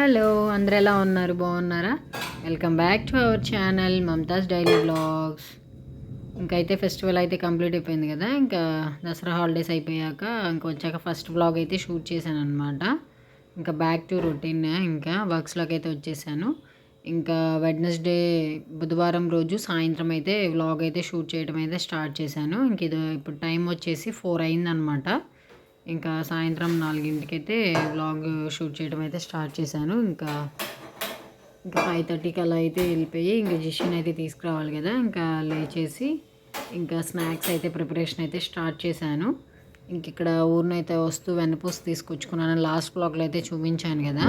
Hello అందరు ఎలా ఉన్నారు? బాగున్నారా? Welcome back to our channel Mamata's daily blogs. ఇంకైతే అయితే ఫెస్టివల్ అయితే కంప్లీట్ అయిపోయింది కదా ఇంకా దసరా హాలిడేస్ అయిపోయాక ఇంకా వచ్చాక ఫస్ట్ బ్లాగ్ అయితే షూట్ చేశాను అనమాట ఇంకా బ్యాక్ టు రొటీన్ ఇంకా వర్క్స్లోకి అయితే వచ్చేసాను. ఇంకా వెడ్నెస్డే బుధవారం రోజు సాయంత్రం అయితే వ్లాగ్ అయితే షూట్ చేయడం అయితే స్టార్ట్ చేశాను. ఇంక ఇది ఇప్పుడు టైం వచ్చేసి ఫోర్ అయిందనమాట ఇంకా సాయంత్రం నాలుగింటికైతే వ్లాగ్ షూట్ చేయడం అయితే స్టార్ట్ చేశాను. ఇంకా ఇంకా ఫైవ్ థర్టీకి అలా అయితే వెళ్ళిపోయి ఇంకా జిషన్ అయితే తీసుకురావాలి కదా. ఇంకా లేచేసి ఇంకా స్నాక్స్ అయితే ప్రిపరేషన్ అయితే స్టార్ట్ చేశాను. ఇంక ఇక్కడ ఊరినైతే వస్తూ వెన్నపూస తీసుకొచ్చుకున్నాను. లాస్ట్ బ్లాగ్లో అయితే చూపించాను కదా.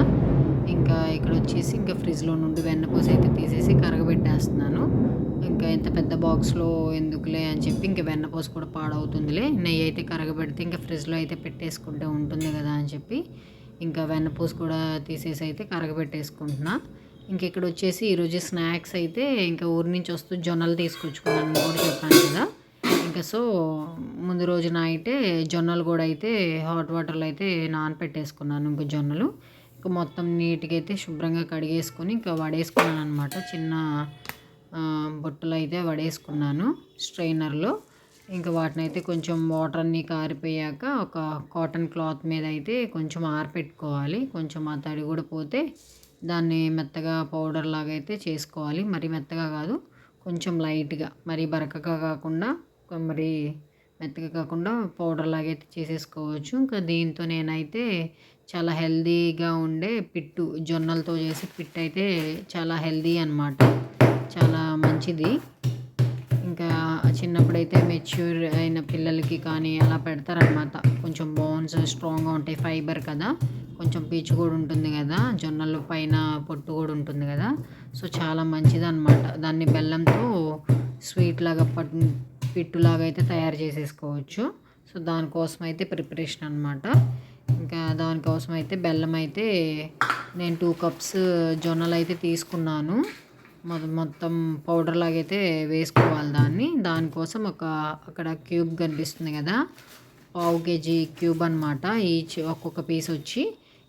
ఇంకా ఇక్కడ వచ్చేసి ఇంకా ఫ్రిడ్జ్లో నుండి వెన్నపూస అయితే తీసేసి కరగబెట్టేస్తున్నాను. ఇంకా ఇంత పెద్ద బాక్స్లో ఎందుకులే అని చెప్పి ఇంకా వెన్నపూస కూడా పాడవుతుందిలే. నెయ్యి అయితే కరగబెడితే ఇంకా ఫ్రిడ్జ్లో అయితే పెట్టేసుకుంటే ఉంటుంది కదా అని చెప్పి ఇంకా వెన్నపూస కూడా తీసేసి అయితే కరగబెట్టేసుకుంటున్నా. ఇంక ఇక్కడ వచ్చేసి ఈరోజు స్నాక్స్ అయితే ఇంకా ఊరి నుంచి వస్తూ జొన్నలు తీసుకొచ్చుకున్నాను కూడా చెప్పాను కదా. ఇంకా సో ముందు రోజు నైటే జొన్నలు కూడా అయితే హాట్ వాటర్లో అయితే నానపెట్టేసుకున్నాను ఇంకా జొన్నలు. ఇంకా మొత్తం నీట్గా అయితే శుభ్రంగా కడిగేసుకొని ఇంకా వడేసుకున్నాను అనమాట చిన్న బుట్టలు అయితే వడేసుకున్నాను స్ట్రైనర్లో. ఇంకా వాటిని అయితే కొంచెం వాటర్ అన్నీ కారిపోయాక ఒక కాటన్ క్లాత్ మీద అయితే కొంచెం ఆరపెట్టుకోవాలి. కొంచెం ఆ తడి కూడా పోతే దాన్ని మెత్తగా పౌడర్ లాగా అయితే చేసుకోవాలి. మరి మెత్తగా కాదు కొంచెం లైట్గా మరి బరకగా కాకుండా మరి మెత్తగా కాకుండా పౌడర్ లాగా అయితే చేసేసుకోవచ్చు. ఇంకా దీంతో నేనైతే చాలా హెల్దీగా ఉండే పిట్టు జొన్నలతో చేసే పిట్టు అయితే చాలా హెల్దీ అన్నమాట. చాలా మంచిది. ఇంకా చిన్నప్పుడైతే మెచ్యూర్ అయిన పిల్లలకి కానీ అలా పెడతారనమాట కొంచెం బోన్స్ స్ట్రాంగ్గా ఉంటాయి ఫైబర్ కదా. కొంచెం పీచు కూడా ఉంటుంది కదా. జొన్నలు పైన పొట్టు కూడా ఉంటుంది కదా. సో చాలా మంచిది అనమాట దాన్ని బెల్లంతో స్వీట్ లాగా పట్ పిట్టులాగా అయితే తయారు చేసేసుకోవచ్చు. సో దానికోసం అయితే ప్రిపరేషన్ అనమాట ఇంకా దానికోసం అయితే బెల్లం అయితే నేను టూ కప్స్ జొన్నలు అయితే తీసుకున్నాను. మొత్తం పౌడర్ లాగైతే వేసుకోవాలి దాన్ని. దానికోసం ఒక అక్కడ క్యూబ్ కనిపిస్తుంది కదా. పావు కేజీ క్యూబ్ అనమాట ఈచ్ ఒక్కొక్క పీస్ వచ్చి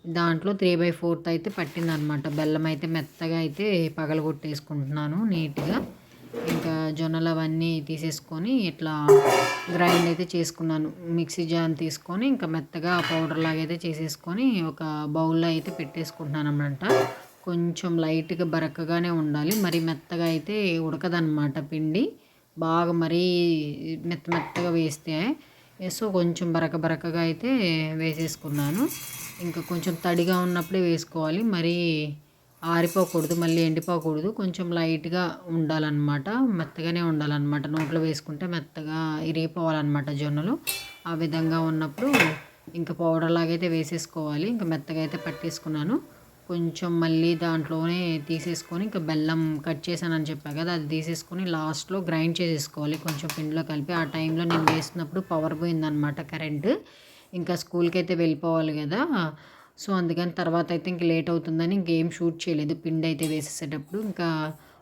దాంట్లో త్రీ బై ఫోర్త్ అయితే పట్టిందనమాట బెల్లం అయితే మెత్తగా అయితే పగలగొట్టేసుకుంటున్నాను నీట్గా. ఇంకా జొన్నలు అవన్నీ తీసేసుకొని ఇట్లా గ్రైండ్ అయితే చేసుకున్నాను. మిక్సీ జాన్ తీసుకొని ఇంకా మెత్తగా పౌడర్ లాగైతే అయితే చేసేసుకొని ఒక బౌల్లో అయితే పెట్టేసుకుంటున్నాను అనమాట కొంచెం లైట్గా బరకగానే ఉండాలి. మరి మెత్తగా అయితే ఉడకదన్నమాట పిండి. బాగా మరీ మెత్త మెత్తగా వేస్తే సో కొంచెం బరక బరకగా అయితే వేసేసుకున్నాను. ఇంకా కొంచెం తడిగా ఉన్నప్పుడే వేసుకోవాలి. మరీ ఆరిపోకూడదు మళ్ళీ ఎండిపోకూడదు. కొంచెం లైట్గా ఉండాలన్నమాట. మెత్తగానే ఉండాలన్నమాట. నోట్లో వేసుకుంటే మెత్తగా ఇరిగిపోవాలన్నమాట జొన్నలు. ఆ విధంగా ఉన్నప్పుడు ఇంకా పౌడర్ లాగైతే వేసేసుకోవాలి. ఇంకా మెత్తగా అయితే పట్టేసుకున్నాను. కొంచెం మళ్ళీ దాంట్లోనే తీసేసుకొని ఇంకా బెల్లం కట్ చేశానని చెప్పా కదా అది తీసేసుకొని లాస్ట్లో గ్రైండ్ చేసేసుకోవాలి. కొంచెం పిండిలో కలిపి ఆ టైంలో నేను వేసినప్పుడు పవర్ పోయిందనమాట కరెంటు. ఇంకా స్కూల్కి అయితే వెళ్ళిపోవాలి కదా సో అందుకని తర్వాత అయితే ఇంక లేట్ అవుతుందని ఇంకేం షూట్ చేయలేదు. పిండి అయితే వేసేసేటప్పుడు ఇంకా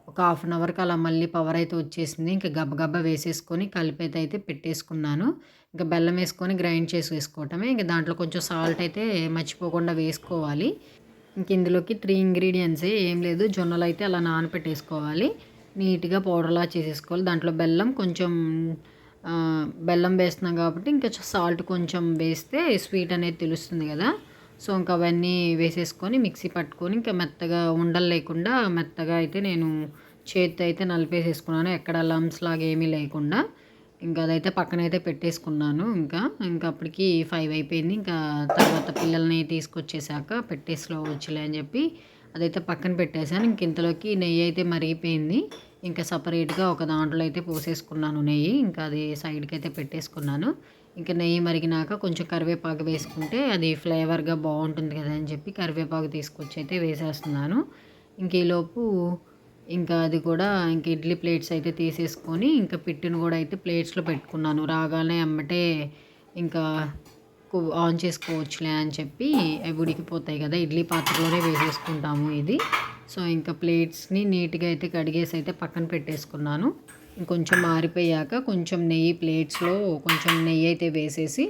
ఒక హాఫ్ అన్ అవర్కి అలా మళ్ళీ పవర్ అయితే వచ్చేసింది. ఇంకా గబగబా వేసేసుకొని కలిపి అయితే అయితే పెట్టేసుకున్నాను. ఇంకా బెల్లం వేసుకొని గ్రైండ్ చేసి వేసుకోవటమే. ఇంకా దాంట్లో కొంచెం సాల్ట్ అయితే మర్చిపోకుండా వేసుకోవాలి. ఇంక ఇందులోకి త్రీ ఇంగ్రీడియంట్స్ ఏం లేదు. జొన్నలు అయితే అలా నానపెట్టేసుకోవాలి. నీట్గా పౌడర్లా చేసేసుకోవాలి. దాంట్లో బెల్లం కొంచెం బెల్లం వేస్తున్నాం కాబట్టి ఇంకా సాల్ట్ కొంచెం వేస్తే స్వీట్ అనేది తెలుస్తుంది కదా. సో ఇంకా అవన్నీ వేసేసుకొని మిక్సీ పట్టుకొని ఇంకా మెత్తగా ఉండలు లేకుండా మెత్తగా అయితే నేను చేతి అయితే నలిపేసేసుకున్నాను. ఎక్కడ లమ్స్ లాగా ఏమీ లేకుండా. ఇంకా అదైతే పక్కనైతే పెట్టేసుకున్నాను ఇంకా. ఇంకా అప్పటికి ఫైవ్ అయిపోయింది. ఇంకా తర్వాత పిల్లల్ని తీసుకొచ్చేసాక పెట్టేసిలో వచ్చలే అని చెప్పి అదైతే పక్కన పెట్టేశాను. ఇంక ఇంతలోకి నెయ్యి అయితే మరిగిపోయింది. ఇంకా సపరేట్గా ఒక దాంట్లో అయితే పోసేసుకున్నాను నెయ్యి. ఇంకా అది సైడ్కి అయితే పెట్టేసుకున్నాను. ఇంకా నెయ్యి మరిగినాక కొంచెం కరివేపాకు వేసుకుంటే అది ఫ్లేవర్గా బాగుంటుంది కదా అని చెప్పి కరివేపాకు తీసుకొచ్చి అయితే వేసేస్తున్నాను. ఇంక ఈలోపు ఇంకా అది కూడా ఇంక ఇడ్లీ ప్లేట్స్ అయితే తీసేసుకొని ఇంకా పిట్టును కూడా అయితే ప్లేట్స్లో పెట్టుకున్నాను. రాగానే అమ్మటే ఇంకా కు- ఆన్ చేసుకోవచ్చులే అని చెప్పి అవి ఉడికిపోతాయి కదా ఇడ్లీ పాత్రలోనే వేసేసుకుంటాము ఇది. సో ఇంకా ప్లేట్స్ని నీట్గా అయితే కడిగేసి అయితే పక్కన పెట్టేసుకున్నాను. ఇంకొంచెం మారిపోయాక కొంచెం నెయ్యి ప్లేట్స్లో కొంచెం నెయ్యి అయితే వేసేసి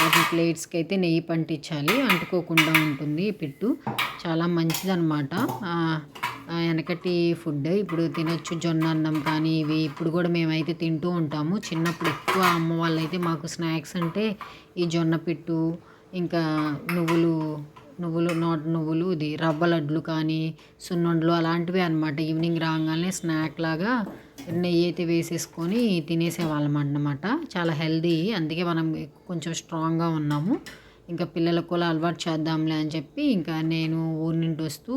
వాటి ప్లేట్స్కి అయితే నెయ్యి పంటించాలి. అంటుకోకుండా ఉంటుంది పిట్టు. చాలా మంచిదన్నమాట. వెనకటి ఫుడ్ ఇప్పుడు తినొచ్చు జొన్న అన్నం కానీ ఇవి ఇప్పుడు కూడా మేమైతే తింటూ ఉంటాము. చిన్నప్పుడు ఎక్కువ అమ్మ వాళ్ళైతే మాకు స్నాక్స్ అంటే ఈ జొన్న పిట్టు ఇంకా నువ్వులు నువ్వులు నాటు నువ్వులు ఇది రవ్వ లడ్లు కానీ సున్నుండలు అలాంటివి అనమాట ఈవినింగ్ రాగానే స్నాక్ లాగా నెయ్యి అయితే వేసేసుకొని తినేసేవాళ్ళం అన్నమాట. చాలా హెల్దీ అందుకే మనం కొంచెం స్ట్రాంగ్గా ఉన్నాము. ఇంకా పిల్లలకు కూడా అలవాటు చేద్దాంలే అని చెప్పి ఇంకా నేను ఊరి నుండి వస్తూ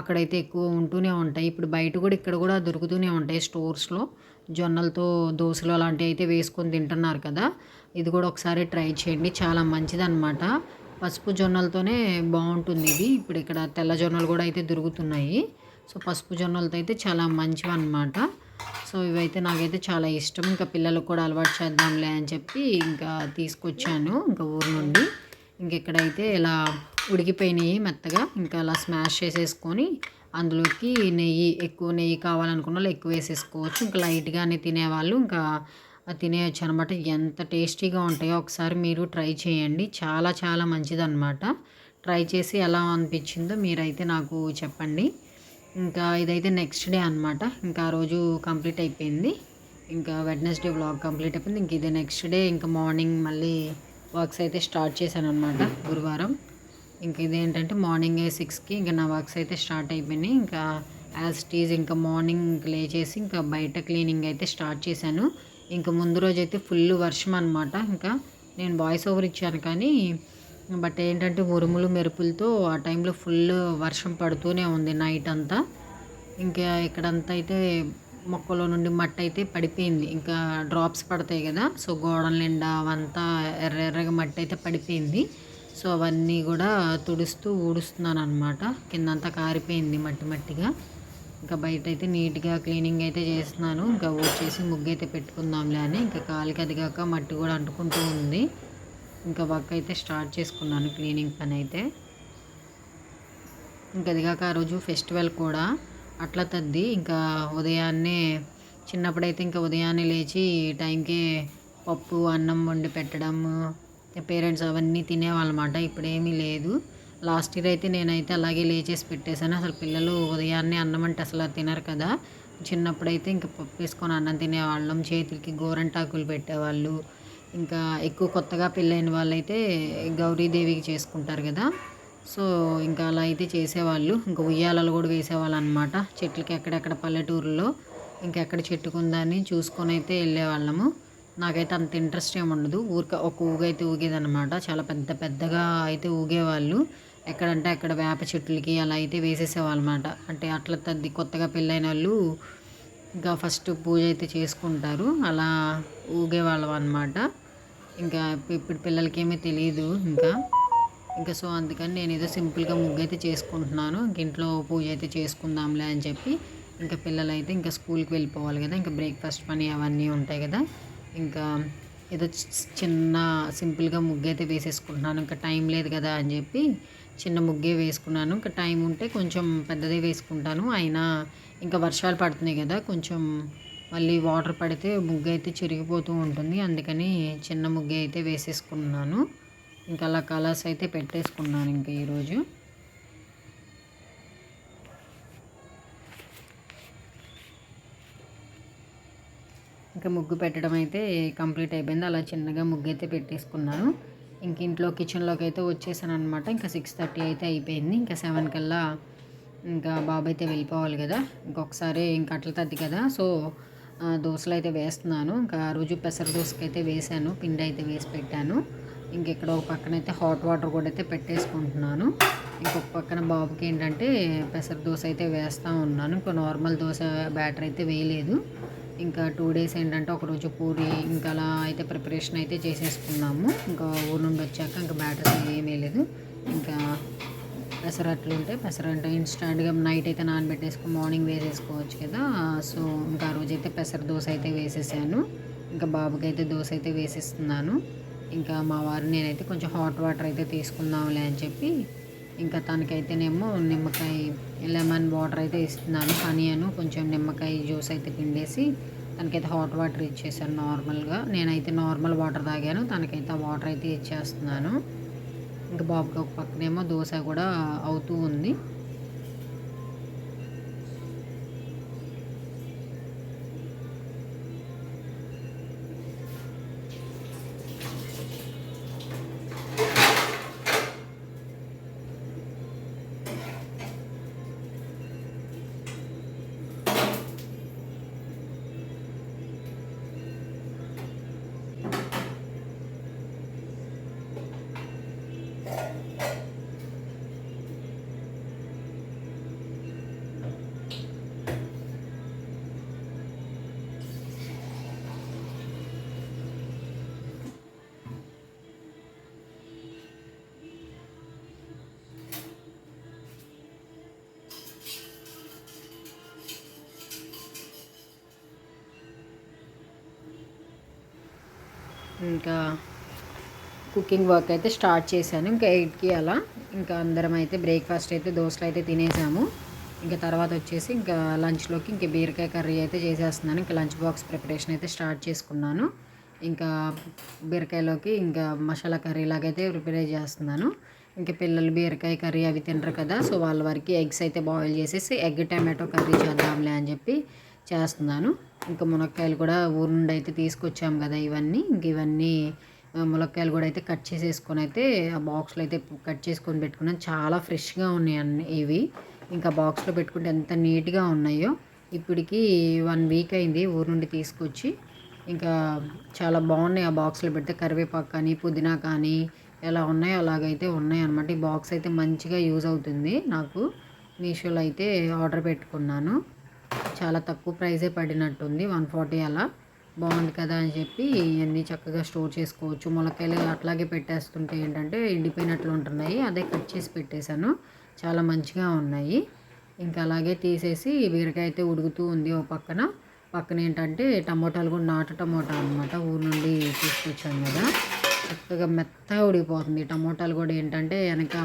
అక్కడైతే ఎక్కువ ఉంటూనే ఉంటాయి. ఇప్పుడు బయట కూడా ఇక్కడ కూడా దొరుకుతూనే ఉంటాయి స్టోర్స్లో జొన్నలతో దోశలు అలాంటివి అయితే వేసుకొని తింటున్నారు కదా. ఇది కూడా ఒకసారి ట్రై చేయండి. చాలా మంచిదన్నమాట. పసుపు జొన్నలతోనే బాగుంటుంది ఇది. ఇప్పుడు ఇక్కడ తెల్ల జొన్నలు కూడా అయితే దొరుకుతున్నాయి. సో పసుపు జొన్నలతో అయితే చాలా మంచివి అనమాట సో ఇవైతే నాకైతే చాలా ఇష్టం. ఇంకా పిల్లలకు కూడా అలవాటు చేద్దాంలే అని చెప్పి ఇంకా తీసుకొచ్చాను. ఇంకా ఊరు నుండి. ఇంకెక్కడైతే ఇలా ఉడికిపోయినాయి మెత్తగా ఇంకా అలా స్మాష్ చేసేసుకొని అందులోకి నెయ్యి ఎక్కువ నెయ్యి కావాలనుకున్న వాళ్ళు ఎక్కువ వేసేసుకోవచ్చు. ఇంకా లైట్గానే తినేవాళ్ళు ఇంకా తినేయచ్చు అనమాట ఎంత టేస్టీగా ఉంటాయో ఒకసారి మీరు ట్రై చేయండి. చాలా చాలా మంచిదన్నమాట. ట్రై చేసి ఎలా అనిపించిందో మీరైతే నాకు చెప్పండి. ఇంకా ఇదైతే నెక్స్ట్ డే అనమాట ఇంకా ఆ రోజు కంప్లీట్ అయిపోయింది. ఇంకా వెడ్నెస్డే వ్లాగ్ కంప్లీట్ అయిపోయింది. ఇంక ఇది నెక్స్ట్ డే ఇంకా మార్నింగ్ మళ్ళీ వర్క్స్ అయితే స్టార్ట్ చేశాను అనమాట గురువారం. ఇంక ఇదేంటంటే మార్నింగ్ సిక్స్కి ఇంకా నా వర్క్స్ అయితే స్టార్ట్ అయిపోయినాయి. ఇంకా యాజ్ టీజ్ ఇంకా మార్నింగ్ లేచేసి ఇంకా బయట క్లీనింగ్ అయితే స్టార్ట్ చేశాను. ఇంకా ముందు రోజు అయితే ఫుల్ వర్షం అనమాట ఇంకా నేను వాయిస్ ఓవర్ ఇచ్చాను కానీ బట్ ఏంటంటే ఉరుములు మెరుపులతో ఆ టైంలో ఫుల్ వర్షం పడుతూనే ఉంది నైట్ అంతా. ఇంకా ఇక్కడంతా అయితే మొక్కలో నుండి మట్టి అయితే పడిపోయింది. ఇంకా డ్రాప్స్ పడతాయి కదా సో గోడల నిండా అవంతా ఎర్ర ఎర్రగా మట్టి అయితే పడిపోయింది. సో అవన్నీ కూడా తుడుస్తూ ఊడుస్తున్నాను అనమాట కిందంతా కారిపోయింది మట్టి మట్టిగా. ఇంకా బయట అయితే నీట్గా క్లీనింగ్ అయితే చేస్తున్నాను. ఇంకా ఊడ్చేసి ముగ్గు అయితే పెట్టుకుందాంలే అని. ఇంకా కాలికి అదిగాక మట్టి కూడా అంటుకుంటూ ఉంది. ఇంకా వర్క్ అయితే స్టార్ట్ చేసుకున్నాను క్లీనింగ్ పని అయితే. ఇంకా అదిగాక ఆ రోజు ఫెస్టివల్ కూడా. అట్లా తద్ది ఇంకా ఉదయాన్నే చిన్నప్పుడైతే ఇంకా ఉదయాన్నే లేచి టైంకే పప్పు అన్నం వండి పెట్టడం పేరెంట్స్ అవన్నీ తినేవాళ్ళమాట. ఇప్పుడేమీ లేదు. లాస్ట్ ఇయర్ అయితే నేనైతే అలాగే లేచేసి పెట్టేశాను. అసలు పిల్లలు ఉదయాన్నే అన్నం అంటే అసలు తినరు కదా. చిన్నప్పుడైతే ఇంకా పప్పు వేసుకొని అన్నం తినేవాళ్ళం. చేతులకి గోరంటాకులు పెట్టేవాళ్ళు. ఇంకా ఎక్కువ కొత్తగా పెళ్ళైన వాళ్ళైతే గౌరీదేవికి చేసుకుంటారు కదా. సో ఇంకా అలా అయితే చేసేవాళ్ళు. ఇంకా ఉయ్యాలలు కూడా వేసేవాళ్ళు అనమాట చెట్లకి ఎక్కడెక్కడ పల్లెటూరులో ఇంకెక్కడ చెట్టుకుందని చూసుకొని అయితే వెళ్ళేవాళ్ళము. నాకైతే అంత ఇంట్రెస్ట్ ఏమి ఉండదు. ఊరిక ఒక ఊగైతే ఊగేదనమాట చాలా పెద్ద పెద్దగా అయితే ఊగేవాళ్ళు. ఎక్కడంటే అక్కడ వేప చెట్లకి అలా అయితే వేసేసేవాళ్ళు అనమాట అంటే అట్లా తద్ది కొత్తగా పెళ్ళైన వాళ్ళు ఇంకా ఫస్ట్ పూజ అయితే చేసుకుంటారు. అలా ఊగేవాళ్ళం అనమాట ఇంకా ఇప్పుడు పిల్లలకేమీ తెలియదు ఇంకా. ఇంకా సో అందుకని నేను ఏదో సింపుల్గా ముగ్గు అయితే చేసుకుంటున్నాను. ఇంక ఇంట్లో పూజ అయితే చేసుకుందాంలే అని చెప్పి ఇంకా పిల్లలైతే ఇంకా స్కూల్కి వెళ్ళిపోవాలి కదా. ఇంకా బ్రేక్ఫాస్ట్ పని అవన్నీ ఉంటాయి కదా. ఇంకా ఏదో చి- చిన్న సింపుల్గా ముగ్గు అయితే వేసేసుకుంటున్నాను. ఇంకా టైం లేదు కదా అని చెప్పి చిన్న ముగ్గే వేసుకున్నాను. ఇంకా టైం ఉంటే కొంచెం పెద్దదే వేసుకుంటాను. అయినా ఇంకా వర్షాలు పడుతున్నాయి కదా కొంచెం మళ్ళీ వాటర్ పడితే ముగ్గు అయితే చిరిగిపోతూ ఉంటుంది. అందుకని చిన్న ముగ్గు అయితే వేసేసుకున్నాను. ఇంకా అలా కలర్స్ అయితే పెట్టేసుకున్నాను ఇంకా ఈరోజు. ఇంకా ముగ్గు పెట్టడం అయితే కంప్లీట్ అయిపోయింది. అలా చిన్నగా ముగ్గు అయితే పెట్టేసుకున్నాను. ఇంక ఇంట్లో కిచెన్లోకి అయితే వచ్చేసాను అనమాట ఇంకా సిక్స్ థర్టీ అయితే అయిపోయింది. ఇంకా సెవెన్ కల్లా ఇంకా బాబు అయితే వెళ్ళిపోవాలి కదా. ఇంకొకసారి ఇంకా అట్ల తద్ది కదా. సో దోశలు అయితే వేస్తున్నాను. ఇంకా ఆ రోజు పెసర దోశకి అయితే వేసాను. పిండి అయితే వేసి పెట్టాను. ఇంకెక్కడ ఒక పక్కన అయితే హాట్ వాటర్ కూడా అయితే పెట్టేసుకుంటున్నాను. ఇంకొక పక్కన బాబుకి ఏంటంటే పెసర దోశ అయితే వేస్తూ ఉన్నాను. ఇంకా నార్మల్ దోశ బ్యాటర్ అయితే వేయలేదు. ఇంకా టూ డేస్ ఏంటంటే ఒకరోజు పూరి ఇంకా అలా అయితే ప్రిపరేషన్ అయితే చేసేసుకున్నాము. ఇంకా ఊరు నుండి వచ్చాక ఇంకా బ్యాటర్ ఏమీ లేదు ఇంకా పెసరట్లు ఉంటే అంటే ఇన్స్టాంట్గా నైట్ అయితే నానబెట్టేసుకుని మార్నింగ్ వేసేసుకోవచ్చు కదా. సో ఇంకా ఆ రోజైతే పెసర దోశ అయితే వేసేసాను. ఇంకా బాబుకి అయితే దోశ అయితే వేసేస్తున్నాను. ఇంకా మా వారు నేనైతే కొంచెం హాట్ వాటర్ అయితే తీసుకుందాంలే అని చెప్పి ఇంకా తనకైతేనేమో నిమ్మకాయ లెమన్ వాటర్ అయితే ఇస్తున్నాను. హనీ అను కొంచెం నిమ్మకాయ జ్యూస్ అయితే పిండేసి తనకైతే హాట్ వాటర్ ఇచ్చేసాను నార్మల్గా. నేనైతే నార్మల్ వాటర్ తాగాను తనకైతే ఆ వాటర్ అయితే ఇచ్చేస్తున్నాను. ఇంకా బాబుకి ఒక పక్కనేమో దోశ కూడా అవుతూ ఉంది. ఇంకా కుకింగ్ వర్క్ అయితే స్టార్ట్ చేశాను. ఇంకా ఎయిట్కి అలా. ఇంకా అందరం అయితే బ్రేక్ఫాస్ట్ అయితే దోశలు అయితే తినేసాము. ఇంకా తర్వాత వచ్చేసి ఇంకా లంచ్లోకి ఇంకా బీరకాయ కర్రీ అయితే చేసేస్తున్నాను. ఇంకా లంచ్ బాక్స్ ప్రిపరేషన్ అయితే స్టార్ట్ చేసుకున్నాను. ఇంకా బీరకాయలోకి ఇంకా మసాలా కర్రీ లాగైతే ప్రిపేర్ చేస్తున్నాను. ఇంకా పిల్లలు బీరకాయ కర్రీ అవి తినరు కదా సో వాళ్ళ వరకు ఎగ్స్ అయితే బాయిల్ చేసేసి ఎగ్ టమాటో కర్రీ చేద్దాంలే అని చెప్పి చేస్తున్నాను. ఇంకా మునక్కాయలు కూడా ఊరు నుండి అయితే తీసుకొచ్చాము కదా ఇవన్నీ. ఇంక ఇవన్నీ ములక్కాయలు కూడా అయితే కట్ చేసేసుకొని అయితే ఆ బాక్స్లో అయితే కట్ చేసుకొని పెట్టుకున్నాను. చాలా ఫ్రెష్గా ఉన్నాయి అన్ని ఇవి. ఇంకా బాక్స్లో పెట్టుకుంటే ఎంత నీట్గా ఉన్నాయో ఇప్పటికి వన్ వీక్ అయింది ఊరు నుండి తీసుకొచ్చి. ఇంకా చాలా బాగున్నాయి ఆ బాక్స్లో పెడితే కరివేపాకు కానీ పుదీనా కానీ ఎలా ఉన్నాయో అలాగైతే ఉన్నాయి అనమాట ఈ బాక్స్ అయితే మంచిగా యూజ్ అవుతుంది. నాకు మీషోలో అయితే ఆర్డర్ పెట్టుకున్నాను. చాలా తక్కువ ప్రైజే పడినట్టుంది. వన్ ఫార్టీ అలా. బాగుంది కదా అని చెప్పి ఇవన్నీ చక్కగా స్టోర్ చేసుకోవచ్చు. ములకాయలు అట్లాగే పెట్టేస్తుంటే ఏంటంటే ఎండిపోయినట్లు ఉంటున్నాయి. అదే కట్ చేసి పెట్టేశాను. చాలా మంచిగా ఉన్నాయి. ఇంకా అలాగే తీసేసి బీరకాయ అయితే ఉడుకుతూ ఉంది ఓ పక్కన. పక్కన ఏంటంటే టమోటాలు కూడా నాటు టమోటా అనమాట ఊరు నుండి తీసుకొచ్చాను కదా. చక్కగా మెత్తగా ఉడికిపోతుంది. టమోటాలు కూడా ఏంటంటే వెనక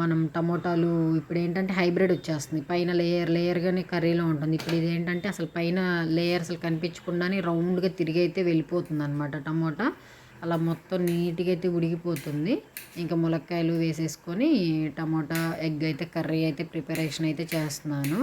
మనం టమోటాలు ఇప్పుడు ఏంటంటే హైబ్రిడ్ వచ్చేస్తుంది. పైన లేయర్ లేయర్గానే కర్రీలో ఉంటుంది. ఇప్పుడు ఇది ఏంటంటే అసలు పైన లేయర్ అసలు కనిపించకుండానే రౌండ్గా తిరిగి అయితే వెళ్ళిపోతుంది అనమాట టమోటా. అలా మొత్తం నీట్గా అయితే ఉడికిపోతుంది. ఇంకా ములక్కాయలు వేసేసుకొని టమోటా ఎగ్ అయితే కర్రీ అయితే ప్రిపరేషన్ అయితే చేస్తున్నాను.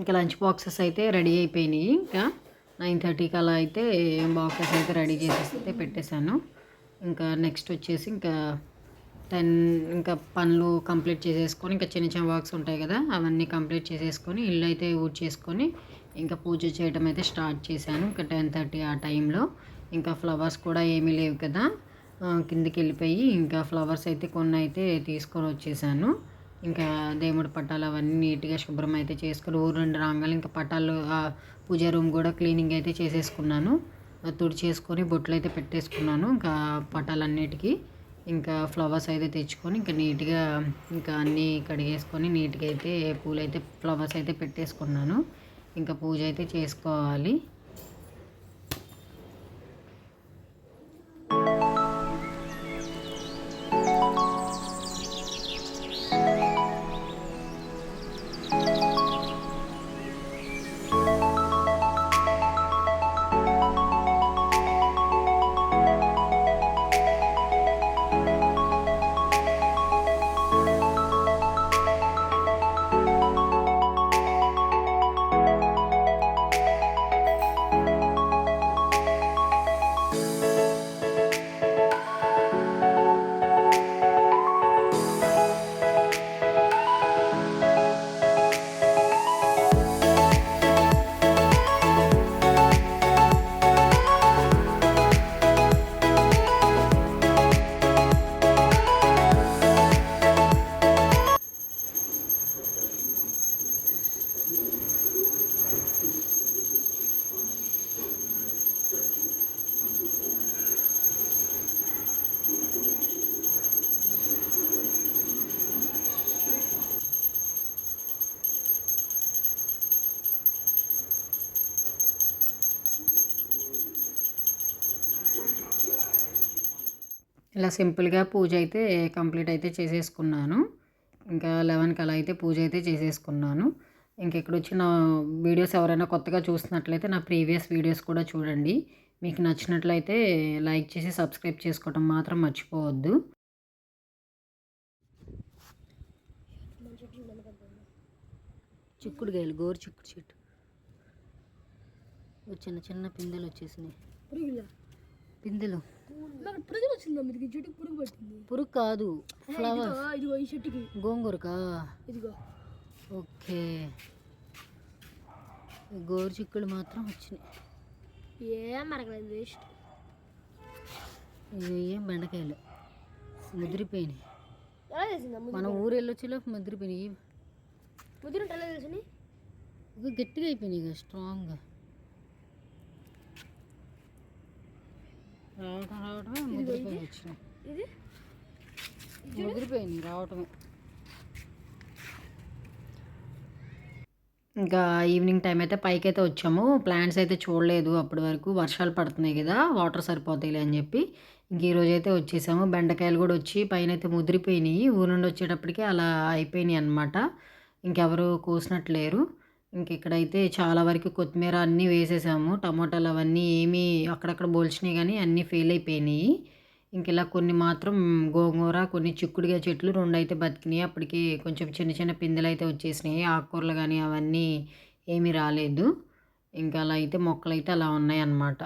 ఇంకా లంచ్ బాక్సెస్ అయితే రెడీ అయిపోయినాయి. ఇంకా నైన్ థర్టీకి అలా అయితే బాక్సెస్ అయితే రెడీ చేసేసి అయితే పెట్టేశాను. ఇంకా నెక్స్ట్ వచ్చేసి ఇంకా టెన్ ఇంకా పనులు కంప్లీట్ చేసేసుకొని ఇంకా చిన్న చిన్న వర్క్స్ ఉంటాయి కదా అవన్నీ కంప్లీట్ చేసేసుకొని ఇల్లు అయితే ఊడ్ చేసుకొని ఇంకా పూజ చేయడం అయితే స్టార్ట్ చేశాను. ఇంకా టెన్ థర్టీ ఆ టైంలో ఇంకా ఫ్లవర్స్ కూడా ఏమీ లేవు కదా కిందికి వెళ్ళిపోయి ఇంకా ఫ్లవర్స్ అయితే కొన్ని అయితే తీసుకొని వచ్చేసాను. ఇంకా దేవుడి పట్టాలు అవన్నీ నీట్గా శుభ్రం అయితే చేసుకుని ఊరు రెండు రాగానే ఇంకా పట్టాలు పూజ రూమ్ కూడా క్లీనింగ్ అయితే చేసేసుకున్నాను. తుడిచేసుకొని బొట్లు అయితే పెట్టేసుకున్నాను ఇంకా పట్టాలన్నిటికీ. ఇంకా ఫ్లవర్స్ అయితే తెచ్చుకొని ఇంకా నీట్గా ఇంకా అన్నీ కడిగేసుకొని నీట్గా అయితే పూలు అయితే ఫ్లవర్స్ అయితే పెట్టేసుకున్నాను. ఇంకా పూజ అయితే చేసుకోవాలి. ఇలా సింపుల్గా పూజ అయితే కంప్లీట్ అయితే చేసేసుకున్నాను. ఇంకా లెవెన్కి అలా అయితే పూజ అయితే చేసేసుకున్నాను. ఇంక ఇక్కడ వచ్చిన వీడియోస్ ఎవరైనా కొత్తగా చూస్తున్నట్లయితే నా ప్రీవియస్ వీడియోస్ కూడా చూడండి. మీకు నచ్చినట్లయితే లైక్ చేసి సబ్స్క్రైబ్ చేసుకోవడం మాత్రం మర్చిపోవద్దు. చిక్కుడుకాయలు గోరు చిక్కుడు చెట్టు. చిన్న చిన్న పిందెలు వచ్చేసినాయి. పిందెలు. నాకు పురుగు వచ్చిందా మీది చెట్టుకి పురుగు పట్టింది. పురుగు కాదు. ఫ్లవర్ ఇదిగో, ఈ చెట్టుకి. గోంగూరకా? ఇదిగో. ఓకే. గోరు చిక్కుడు మాత్రం వచ్చినాయి. ఏం మరకలేదు వేస్ట్ ఏం బెండకాయలు. ముదిరిపోయినాయి. మన ఊరు వెళ్ళొచ్చేలోపు ముదిరిపోయినాయి. ఇవి గట్టిగా అయిపోయినాయి ఇక స్ట్రాంగ్గా రావటం రావటమే ముదిరిపోయి వచ్చినాయి. ముదిరిపోయినాయి రావటమే. ఇంకా ఈవినింగ్ టైం అయితే పైకి అయితే వచ్చాము. ప్లాంట్స్ అయితే చూడలేదు అప్పటి వరకు. వర్షాలు పడుతున్నాయి కదా వాటర్ సరిపోతాయిలే అని చెప్పి. ఇంక ఈరోజు అయితే వచ్చేసాము. బెండకాయలు కూడా వచ్చి పైన అయితే ముదిరిపోయినాయి. ఊరు నుండి వచ్చేటప్పటికి అలా అయిపోయినాయి అనమాట ఇంకెవరు కోసినట్లేరు ఇంక ఇక్కడైతే చాలా వరకు కొత్తిమీర అన్నీ వేసేసాము. టమాటాలు అవన్నీ ఏమీ అక్కడక్కడ బోల్చినాయి కానీ అన్నీ ఫెయిల్ అయిపోయినాయి. ఇంక ఇలా కొన్ని మాత్రం గోంగూర కొన్ని చిక్కుడుగా చెట్లు రెండు అయితే బతికినాయి. అప్పటికి కొంచెం చిన్న చిన్న పిందెలు అయితే వచ్చేసినాయి. ఆకుకూరలు కానీ అవన్నీ ఏమీ రాలేదు. ఇంకా అలా అయితే మొక్కలు అయితే అలా ఉన్నాయి అన్నమాట